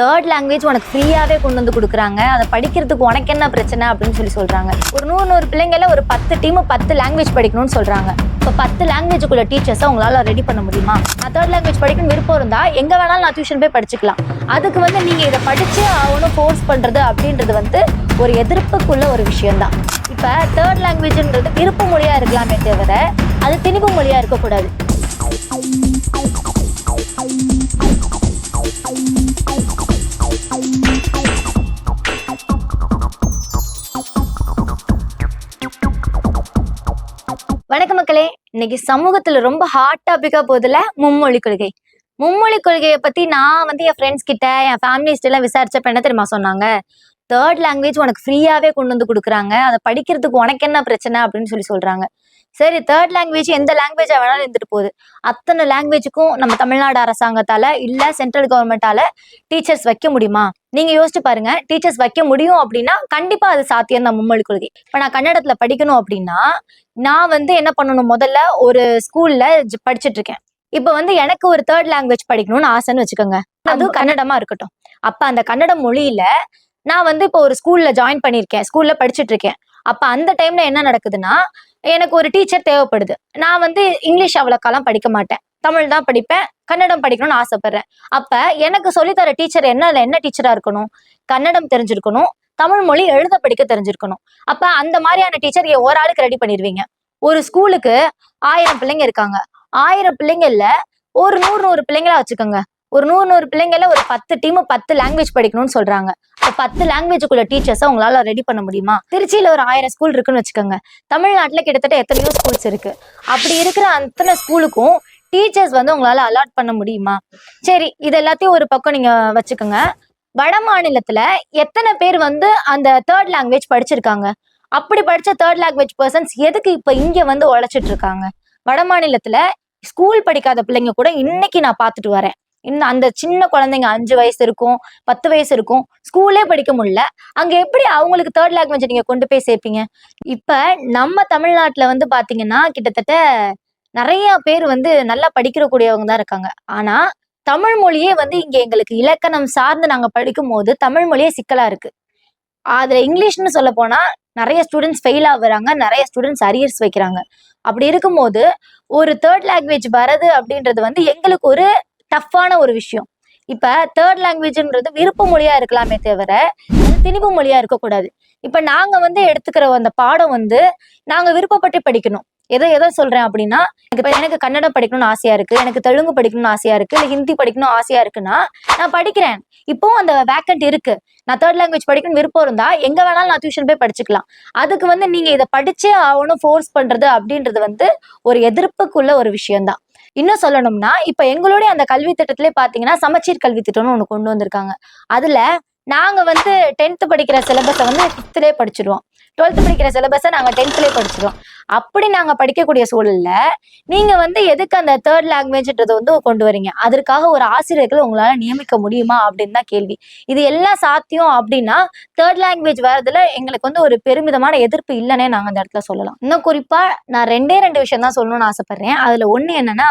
Third language உனக்கு ஃப்ரீயாவே கொண்டு வந்து கொடுக்குறாங்க. அதை படிக்கிறதுக்கு உனக்கு என்ன பிரச்சனை அப்படின்னு சொல்லி சொல்றாங்க. ஒரு நூறு நூறு பிள்ளைங்கள ஒரு பத்து டீம் பத்து லாங்குவேஜ் படிக்கணும்னு சொல்றாங்க. இப்போ பத்து லாங்குவேஜுக்குள்ள டீச்சர்ஸை உங்களால் ரெடி பண்ண முடியுமா? நான் தேர்ட் லாங்குவேஜ் படிக்கணும் விருப்பம் இருந்தால் எங்கே வேணாலும் நான் டியூஷன் போய் படிச்சுக்கலாம். அதுக்கு வந்து நீங்கள் இதை படித்து ஆகணும் ஃபோர்ஸ் பண்ணுறது அப்படின்றது வந்து ஒரு எதிர்ப்புக்குள்ள ஒரு விஷயந்தான் இப்போ தேர்ட் லாங்குவேஜ்ன்றது விருப்ப மொழியாக இருக்கலாமே தவிர அது திணிப்பு மொழியாக இருக்கக்கூடாது. வணக்க மக்களே. இன்னைக்கு சமூகத்துல ரொம்ப ஹாட் டாபிக்கா போகுதுல மும்மொழி கொள்கை. மும்மொழி கொள்கையை பத்தி நான் வந்து என் ஃப்ரெண்ட்ஸ் கிட்ட என் ஃபேமிலிஸ்ட் எல்லாம் விசாரிச்சப்ப என்ன தெரியுமா சொன்னாங்க? தேர்ட் லாங்குவேஜ் உனக்கு ஃப்ரீயாவே கொண்டு வந்து கொடுக்குறாங்க. அதை படிக்கிறதுக்கு உனக்கு என்ன பிரச்சனை அப்படின்னு சொல்லி சொல்றாங்க. சரி தேர்ட் லாங்குவேஜ் எந்த லாங்குவேஜா வேணாலும் இருந்துட்டு போகுது. அத்தனை லாங்குவேஜுக்கும் நம்ம தமிழ்நாடு அரசாங்கத்தால இல்ல சென்ட்ரல் கவர்மெண்டால டீச்சர்ஸ் வைக்க முடியுமா? நீங்க யோசிச்சு பாருங்க டீச்சர்ஸ் வைக்க முடியும் அப்படின்னா கண்டிப்பா அது சாத்தியம் தான் மும்மொழி கொள்கை. இப்ப நான் கன்னடத்துல படிக்கணும் அப்படின்னா நான் வந்து என்ன பண்ணணும்? முதல்ல ஒரு ஸ்கூல்ல படிச்சுட்டு இருக்கேன். இப்ப வந்து எனக்கு ஒரு தேர்ட் லாங்குவேஜ் படிக்கணும்னு ஆசைன்னு வச்சுக்கோங்க. அதுவும் கன்னடமா இருக்கட்டும். அப்ப அந்த கன்னட மொழியில நான் வந்து இப்போ ஒரு ஸ்கூல்ல ஜாயின் பண்ணியிருக்கேன். ஸ்கூல்ல படிச்சுட்டு இருக்கேன். அப்ப அந்த டைம்ல என்ன நடக்குதுன்னா எனக்கு ஒரு டீச்சர் தேவைப்படுது. நான் வந்து இங்கிலீஷ் அவ்வளோக்காலாம் படிக்க மாட்டேன். தமிழ் தான் படிப்பேன். கன்னடம் படிக்கணும்னு ஆசைப்படுறேன். அப்ப எனக்கு சொல்லித்தர டீச்சர் என்ன என்ன டீச்சரா இருக்கணும்? கன்னடம் தெரிஞ்சிருக்கணும். தமிழ் மொழி எழுத படிக்க தெரிஞ்சிருக்கணும். அப்ப அந்த மாதிரியான டீச்சர் ஒரு ஆளுக்கு ரெடி பண்ணிடுவீங்க. ஒரு ஸ்கூலுக்கு ஆயிரம் பிள்ளைங்க இருக்காங்க. ஆயிரம் பிள்ளைங்கள்ல ஒரு நூறு நூறு பிள்ளைங்களா வச்சுக்கோங்க. ஒரு நூறு நூறு பிள்ளைங்கள ஒரு பத்து டீம் பத்து லாங்குவேஜ் படிக்கணும்னு சொல்றாங்க. இப்போ பத்து லாங்குவேஜுக்குள்ள டீச்சர்ஸை உங்களால ரெடி பண்ண முடியுமா? திருச்சியில ஒரு ஆயிரம் ஸ்கூல் இருக்குன்னு வச்சுக்கோங்க. தமிழ்நாட்டில் கிட்டத்தட்ட எத்தனையோ ஸ்கூல்ஸ் இருக்கு. அப்படி இருக்கிற அத்தனை ஸ்கூலுக்கும் டீச்சர்ஸ் வந்து உங்களால அலாட் பண்ண முடியுமா? சரி இது எல்லாத்தையும் ஒரு பக்கம் நீங்க வச்சுக்கோங்க. வட மாநிலத்துல எத்தனை பேர் வந்து அந்த தேர்ட் லாங்குவேஜ் படிச்சிருக்காங்க? அப்படி படிச்ச தேர்ட் லாங்குவேஜ் பர்சன்ஸ் எதுக்கு இப்ப இங்க வந்து உழைச்சிட்டு இருக்காங்க? வட மாநிலத்துல ஸ்கூல் படிக்காத பிள்ளைங்க கூட இன்னைக்கு நான் பார்த்துட்டு வரேன். இன்னும் அந்த சின்ன குழந்தைங்க அஞ்சு வயசு இருக்கும் பத்து வயசு இருக்கும் ஸ்கூலே படிக்க முடியல. அங்க எப்படி அவங்களுக்கு தேர்ட் லாங்குவேஜ் நீங்க கொண்டு போய் சேர்ப்பீங்க? இப்ப நம்ம தமிழ்நாட்டுல வந்து பாத்தீங்கன்னா கிட்டத்தட்ட நிறைய பேர் வந்து நல்லா படிக்கிறக்கூடியவங்க தான் இருக்காங்க. ஆனா தமிழ் மொழியே வந்து இங்க எங்களுக்கு இலக்கணம் சார்ந்து நாங்க படிக்கும் போது தமிழ் மொழியே சிக்கலா இருக்கு. அதுல இங்கிலீஷ்னு சொல்ல போனா நிறைய ஸ்டூடெண்ட்ஸ் ஃபெயில் ஆகுறாங்க நிறைய ஸ்டூடெண்ட்ஸ் அரியர்ஸ் வைக்கிறாங்க. அப்படி இருக்கும்போது ஒரு தேர்ட் லாங்குவேஜ் வரது அப்படின்றது வந்து எங்களுக்கு ஒரு டஃப்பான ஒரு விஷயம். இப்ப தேர்ட் லாங்குவேஜ்ன்றது விருப்ப மொழியா இருக்கலாமே தவிர திணிப்பு மொழியா இருக்கக்கூடாது இப்ப நாங்க வந்து எடுத்துக்கிற அந்த பாடம் வந்து நாங்க விருப்பப்பட்டு படிக்கணும். எதை எதை சொல்றேன் அப்படின்னா இப்போ எனக்கு கன்னடம் படிக்கணும்னு ஆசையா இருக்கு எனக்கு தெலுங்கு படிக்கணும்னு ஆசையா இருக்கு இல்லை ஹிந்தி படிக்கணும் ஆசையா இருக்குன்னா நான் படிக்கிறேன். இப்போவும் அந்த வேக்கண்ட் இருக்கு. நான் தேர்ட் லாங்குவேஜ் படிக்கணும் விருப்பம் இருந்தா எங்க வேணாலும் நான் டியூஷன் போய் படிச்சுக்கலாம். அதுக்கு வந்து நீங்க இதை படிச்சே ஆகணும் ஃபோர்ஸ் பண்றது அப்படின்றது வந்து ஒரு எதிர்ப்புக்குள்ள ஒரு விஷயம்தான். இன்னும் சொல்லணும்னா இப்ப எங்களுடைய அந்த கல்வி திட்டத்திலே பாத்தீங்கன்னா சமச்சீர் கல்வி திட்டம்னு ஒண்ணு கொண்டு வந்திருக்காங்க. அதுல நாங்க வந்து டென்த்து படிக்கிற சிலபஸை வந்து ஃபிஃப்த்துலேயே படிச்சிருவோம். டுவெல்த் படிக்கிற சிலபஸை நாங்க டென்த்துலேயே படிச்சிருவோம். அப்படி நாங்க படிக்கக்கூடிய சூழல்ல நீங்க வந்து எதுக்கு அந்த தேர்ட் லாங்குவேஜ்ன்றது வந்து கொண்டு வரீங்க? அதற்காக ஒரு ஆசிரியர்களை உங்களால நியமிக்க முடியுமா? அப்படின்னு தான் கேள்வி. இது எல்லாம் சாத்தியம் அப்படின்னா தேர்ட் லாங்குவேஜ் வரதுல எங்களுக்கு வந்து ஒரு பெருமிதமான எதிர்ப்பு இல்லைன்னே நாங்க அந்த இடத்துல சொல்லலாம். இன்னும் குறிப்பா நான் ரெண்டே ரெண்டு விஷயம் தான் சொல்லணும்னு ஆசைப்படுறேன். அதுல ஒண்ணு என்னன்னா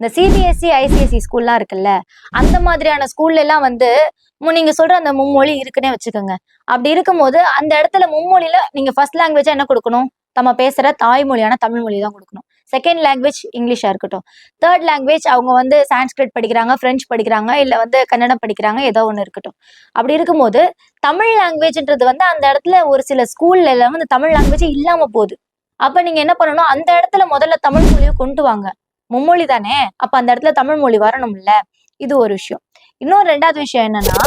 இந்த சிபிஎஸ்சி ஐசிஎஸ்சி ஸ்கூல்லாம் இருக்குல்ல அந்த மாதிரியான ஸ்கூல்ல எல்லாம் வந்து நீங்க சொல்ற அந்த மும்மொழி இருக்குன்னே வச்சுக்கோங்க. அப்படி இருக்கும்போது அந்த இடத்துல மும்மொழியில நீங்க ஃபர்ஸ்ட் லாங்குவேஜா என்ன கொடுக்கணும்? நம்ம பேசுகிற தாய்மொழியான தமிழ் மொழி தான் கொடுக்கணும். செகண்ட் லாங்குவேஜ் இங்கிலீஷாக இருக்கட்டும். தேர்ட் லாங்குவேஜ் அவங்க வந்து சான்ஸ்கிரிட் படிக்கிறாங்க பிரெஞ்சு படிக்கிறாங்க இல்லை வந்து கன்னடம் படிக்கிறாங்க ஏதோ ஒன்று இருக்கட்டும். அப்படி இருக்கும்போது தமிழ் லாங்குவேஜ்ன்றது வந்து அந்த இடத்துல ஒரு சில ஸ்கூல்ல எல்லாம் வந்து தமிழ் லாங்குவேஜ் இல்லாமல் போகுது. அப்போ நீங்கள் என்ன பண்ணணும்? அந்த இடத்துல முதல்ல தமிழ் மொழியை கொண்டு வாங்க. மும்மொழி தானே? அப்போ அந்த இடத்துல தமிழ் மொழி வரணும்ல. இது ஒரு விஷயம். இன்னொரு ரெண்டாவது விஷயம் என்னன்னா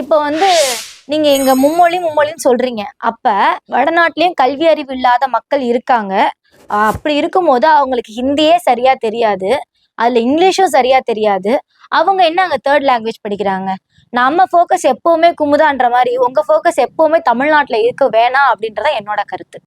இப்போ வந்து நீங்க எங்க மும்மொழி மும்மொழின்னு சொல்றீங்க. அப்ப வடநாட்டிலயும் கல்வி அறிவு இல்லாத மக்கள் இருக்காங்க. அப்படி இருக்கும்போது அவங்களுக்கு ஹிந்தியே சரியா தெரியாது. அதுல இங்கிலீஷும் சரியா தெரியாது. அவங்க என்ன அங்க தேர்ட் லாங்குவேஜ் படிக்கிறாங்க? நம்ம ஃபோக்கஸ் எப்பவுமே குமுதான்ற மாதிரி உங்க ஃபோக்கஸ் எப்பவுமே தமிழ்நாட்டுல இருக்க வேணாம் அப்படின்றத என்னோட கருத்து.